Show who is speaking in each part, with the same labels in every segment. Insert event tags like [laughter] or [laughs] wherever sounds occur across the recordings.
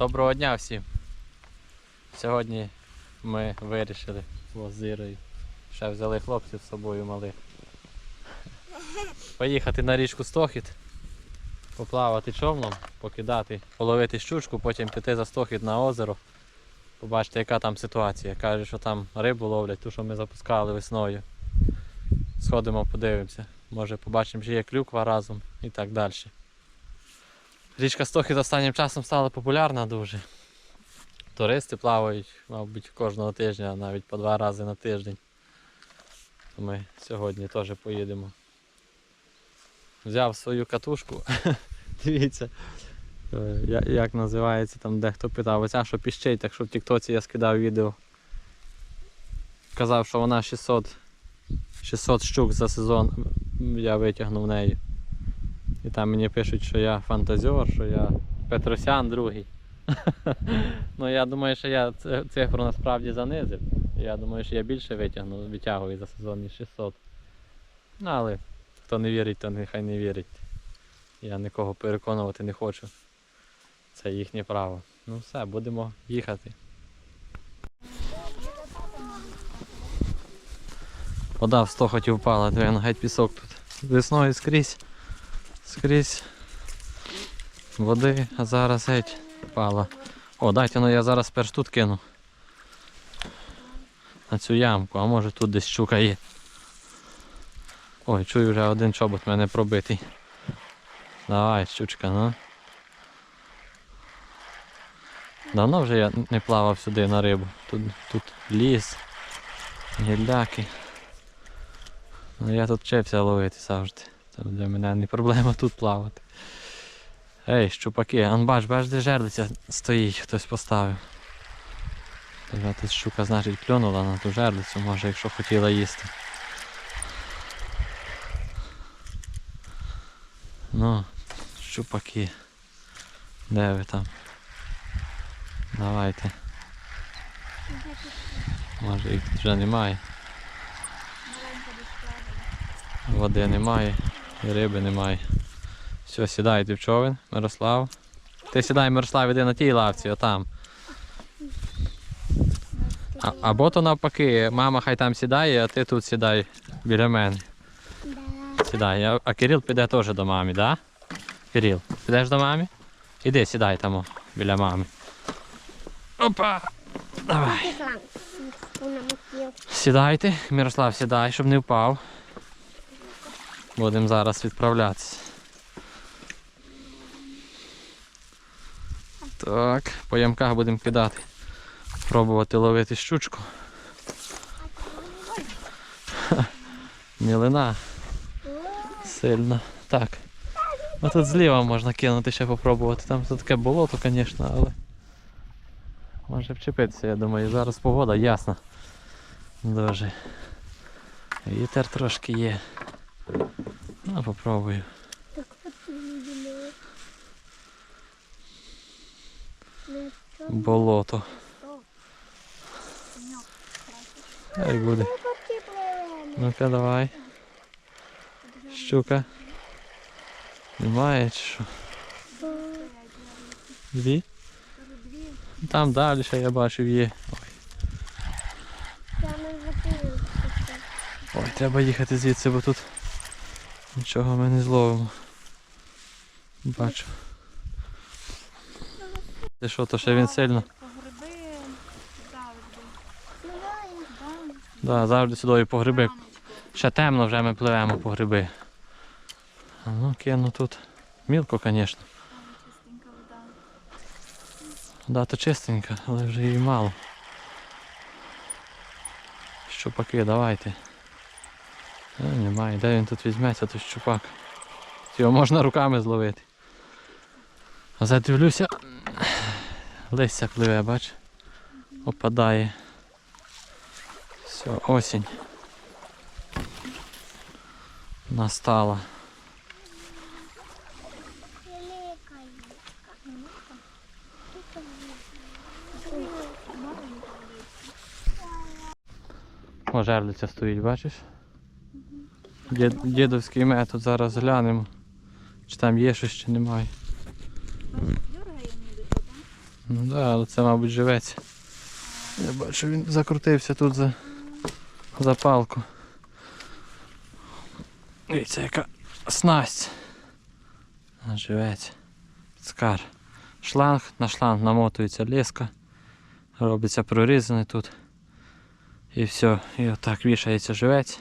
Speaker 1: Доброго дня всім. Сьогодні ми вирішили з Зірою. Ще взяли хлопців з собою малих. Поїхати на річку Стохід, поплавати човном, покидати, половити щучку, потім піти за Стохід на озеро. Побачити, яка там ситуація. Каже, що там рибу ловлять, ту, що ми запускали весною. Сходимо, подивимося. Може побачимо, чи є клюква разом і так далі. Річка Стохід останнім часом стала популярна дуже. Туристи плавають, мабуть, кожного тижня, навіть по два рази на тиждень. Ми сьогодні теж поїдемо. Взяв свою катушку. [laughs] Дивіться, е, як називається там, дехто питав, оця що піщить, так що в Тіктоці я скидав відео. Казав, що вона 600, 600 штук за сезон я витягнув нею. І там мені пишуть, що я фантазер, що я Петросян другий. [laughs] ну я думаю, що я цифру насправді занизив. Я думаю, що я більше витягну, витягую за сезон ніж 600. Ну але хто не вірить, то нехай не вірить. Я нікого переконувати не хочу. Це їхнє право. Ну все, будемо їхати. Вода в стохоті впала, на геть пісок тут. Весною скрізь скрізь води, а зараз геть впала. О, дайте ну я зараз перш тут кину. На цю ямку, а може тут десь щука є. Ой, чую вже один чобот в мене пробитий. Давай, щучка, ну. Давно вже я не плавав сюди на рибу. Тут, тут ліс, гілляки. Ну я тут вчився ловити завжди. Це для мене не проблема тут плавати. Ей, щупаки, ан бач, бач, де жерлиця стоїть, хтось поставив. Тут щука, значить, клюнула на ту жерлицю, може, якщо хотіла їсти. Ну, щупаки. Де ви там? Давайте. Може їх вже немає. Води немає, риби немає. Все, сідайте в човен, Мирослав. Ти сідай, Мирослав, іди на тій лавці, отам. А, або то навпаки, мама хай там сідає, а ти тут сідай біля мене. Сідай. А, а Кирил піде теж до мами, так? Да? Кирил, підеш до мами? Іди, сідай там о, біля мами. Опа! Давай. Сідайте, Мирослав, сідай, щоб не впав. Будемо зараз відправлятися. Так, по ямках будемо кидати. Пробувати ловити щучку. Мілина. Сильно. Так. Ну тут зліва можна кинути ще попробувати. Там тут таке болото, звісно, але може вчепитися, я думаю. Зараз погода ясна. Дуже. Вітер трошки є. Ну, попробую. Болото. Хай буде. Ну-ка давай. Щука. Немає чи що? Дві? Там далі ще я бачив є. Ой, треба їхати звідси, бо тут нічого ми не зловимо. Бачу. Ти що, то ще він сильно?
Speaker 2: По гриби завжди.
Speaker 1: Да, завжди сюди по гриби. Ще темно вже ми пливемо по гриби. А ну кину тут. Мілко, звісно.
Speaker 2: Вода.
Speaker 1: Да, то чистенька, але вже її мало. Щупаки, давайте. Е, немає, де він тут візьметься, той щупак. Його можна руками зловити. А задивлюся. Листя пливе, бач. Опадає. Все, осінь. Настала. О, жерлиця стоїть, бачиш? Дід, дідовський метод зараз глянемо. Чи там є щось, чи немає. Ну так, але це, мабуть, живець. Я бачу, він закрутився тут за, за палку. Дивіться, яка снасть. Живець. Скар. Шланг, на шланг намотується леска. Робиться прорізаний тут. І все. І отак вішається живець.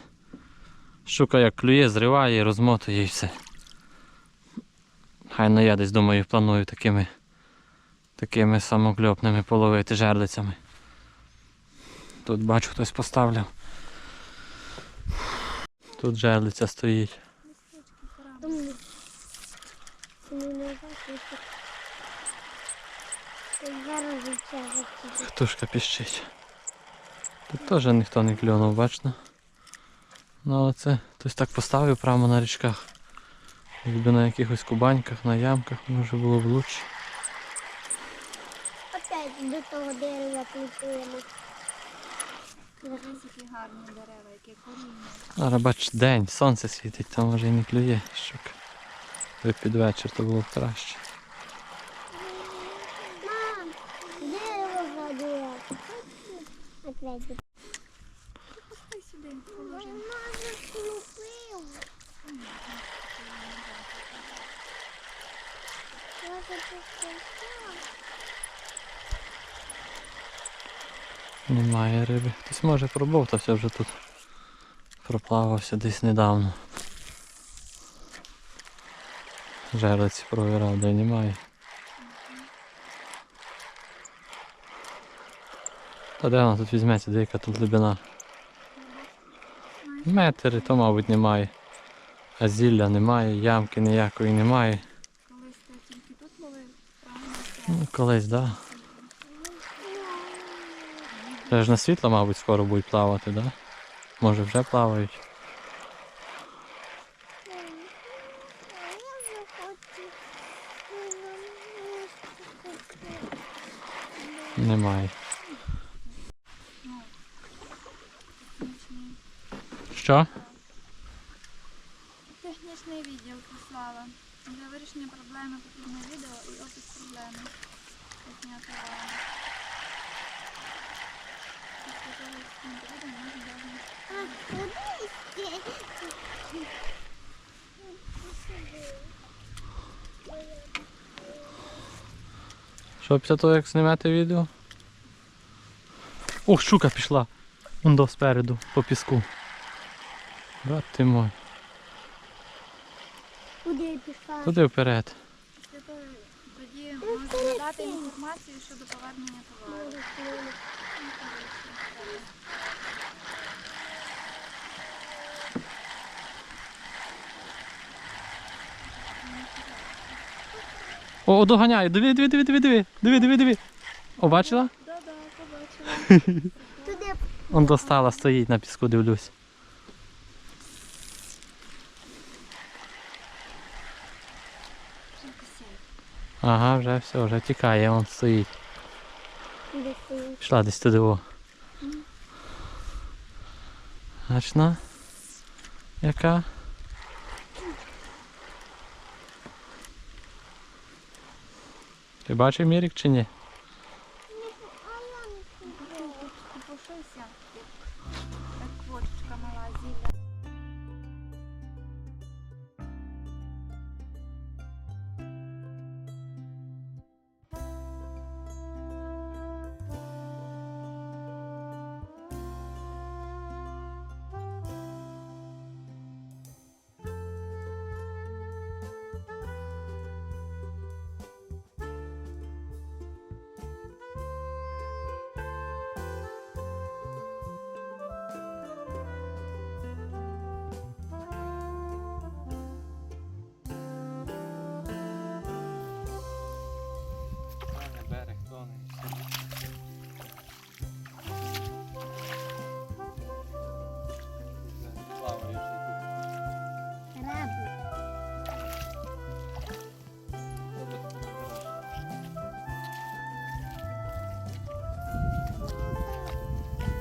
Speaker 1: Щука як клює, зриває, розмотує і все. Хай ну я десь думаю, планую такими такими самокльопними половити жерлицями. Тут бачу хтось поставляв. Тут жерлиця стоїть. Птушка піщить. Тут теж ніхто не клюнув, бачно. Ну але це хтось так поставив прямо на річках. Якби на якихось кубаньках, на ямках, може було б лучше.
Speaker 3: Опять до того дерева кліпуємо.
Speaker 2: Дивись, які гарні дерева, яке коріння.
Speaker 1: Зараз бач, день, сонце світить, там може і не клює щука. Ви під вечір то було б краще.
Speaker 3: Мам, дерево гадує. Опять.
Speaker 2: Хай сюди положимо.
Speaker 3: Мама клюпив. Я хочу
Speaker 1: Немає риби. Хтось може пробовтався вже тут. Проплавався десь недавно. Жерлиці провірав, де немає. Та де вона тут візьметься, де яка тут глибина? Метр, і то, мабуть, немає. А зілля немає, ямки ніякої немає.
Speaker 2: Колись тільки тут ловив.
Speaker 1: Ну, колись, так. Да. Це ж на світло, мабуть, скоро будуть плавати? Да? Може вже плавають. Немає. Що?
Speaker 2: технічний відділ прислала. Для вирішення проблеми потрібно відео і опис проблеми. Підняти увагу. Після того, як скинути відео, можна даже
Speaker 1: Що після того, як знімати відео? Ох, щука пішла. Вон до спереду, по піску. Брат ти мой.
Speaker 3: Куди пішла?
Speaker 1: Туди вперед.
Speaker 2: Тоді можна надати інформацію щодо повернення товару.
Speaker 1: О, доганяю, диви, диви, диви, диви, диви, диви, диви, диви. О, бачила?
Speaker 2: Да-да, побачила. [laughs]
Speaker 3: Туди
Speaker 1: Он достала, стоїть на піску, дивлюсь. Ага, вже все, вже тікає, он стоїть.
Speaker 3: стоїть.
Speaker 1: Пішла десь туди. О. Гачна? Яка? Ти бачив Мірік чи ні?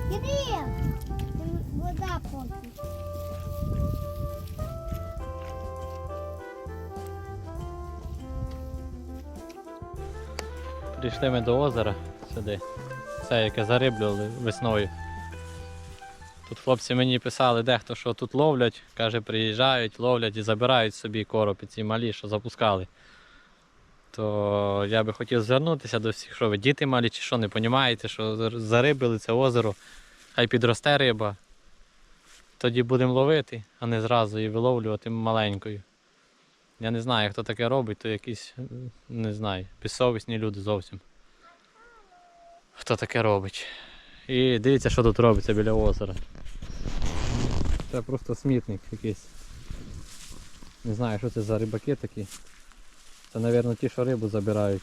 Speaker 3: Там Вода поки.
Speaker 1: Прийшли ми до озера сюди. Це яке зариблювали весною. Тут хлопці мені писали, дехто що тут ловлять, каже, приїжджають, ловлять і забирають собі коропи ці малі, що запускали. То я би хотів звернутися до всіх, що ви діти малі чи що, не розумієте, що зар- зарибили це озеро, хай підросте риба. Тоді будемо ловити, а не зразу і виловлювати маленькою. Я не знаю, хто таке робить, то якісь, не знаю, безсовісні люди зовсім. Хто таке робить. І дивіться, що тут робиться біля озера. Це просто смітник якийсь. Не знаю, що це за рибаки такі. Це, мабуть, ті, що рибу забирають.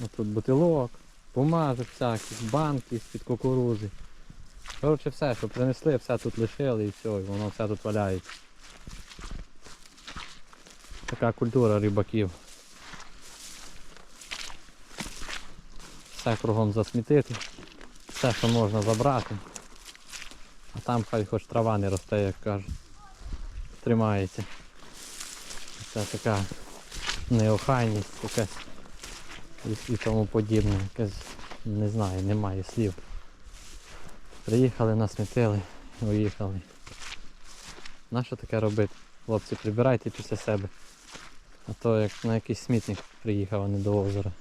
Speaker 1: Ось тут бутилок, бумажок всяких, банки з-під кукурузи. Коротше, все, що принесли, все тут лишили і все, і воно все тут валяється. Така культура рибаків. Все кругом засмітити. Все, що можна забрати. А там хай хоч трава не росте, як кажуть. Тримається. Це така неохайність якась і, і тому подібне. Якась, не знаю, немає слів. Приїхали, насмітили, уїхали. Нащо таке робити? Хлопці, прибирайте після себе. А то як на якийсь смітник приїхав, а не до озера.